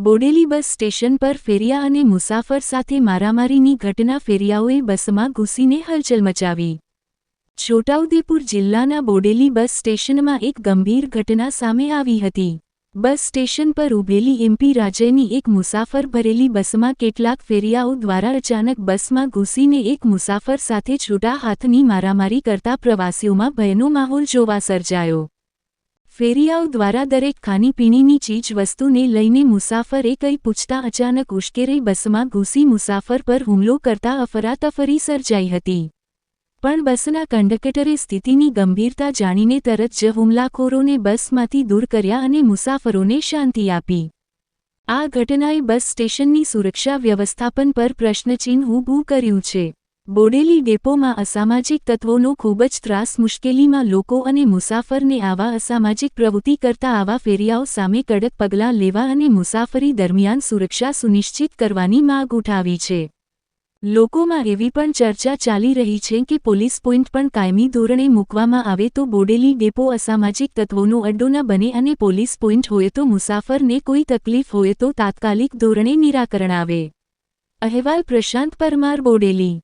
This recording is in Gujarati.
બોડેલી બસ સ્ટેશન પર ફેરિયા અને મુસાફર સાથે મારામારીની ઘટના ફેરિયાઓએ બસમાં ઘૂસીને હલચલ મચાવી. છોટાઉદેપુર જિલ્લાના બોડેલી બસ સ્ટેશનમાં એક ગંભીર ઘટના સામે આવી હતી. બસ સ્ટેશન પર ઊભેલી એમપી રાજયની એક મુસાફર ભરેલી બસમાં કેટલાક ફેરિયાઓ દ્વારા અચાનક બસમાં ઘૂસીને એક મુસાફર સાથે છૂટા હાથની મારામારી કરતા પ્રવાસીઓમાં ભયનો માહોલ જોવા સર્જાયો. ફેરિયાઓ દ્વારા દરેક ખાણીપીણીની ચીજ વસ્તુને લઈને મુસાફરે કંઈ પૂછતા અચાનક ઉશ્કેરાઈ બસમાં ઘૂસી મુસાફર પર હુમલો કરતા અફરાતફરી સર્જાઈ હતી. પણ બસના કંડક્ટરે સ્થિતિની ગંભીરતા જાણીને તરત જ હુમલાખોરોને બસમાંથી દૂર કર્યા અને મુસાફરોને શાંતિ આપી. આ ઘટનાએ બસ સ્ટેશનની સુરક્ષા વ્યવસ્થાપન પર પ્રશ્નચિહ્ન ઊભું કર્યું છે. બોડેલી ડેપોમાં અસામાજિક તત્વોનો ખૂબ જ ત્રાસ મુશ્કેલીમાં લોકો અને મુસાફરને આવા અસામાજિક પ્રવૃત્તિ કરતા આવા ફેરિયાઓ સામે કડક પગલાં લેવા અને મુસાફરી દરમિયાન સુરક્ષા સુનિશ્ચિત કરવાની માગ ઉઠાવી છે. લોકોમાં એવી પણ ચર્ચા ચાલી રહી છે કે પોલીસ પોઈન્ટ પણ કાયમી ધોરણે મૂકવામાં આવે તો બોડેલી ડેપો અસામાજિક તત્વોનો અડ્ડો ન બને અને પોલીસ પોઈન્ટ હોય તો મુસાફરને કોઈ તકલીફ હોય તો તાત્કાલિક ધોરણે નિરાકરણ આવે. અહેવાલ પ્રશાંત પરમાર, બોડેલી.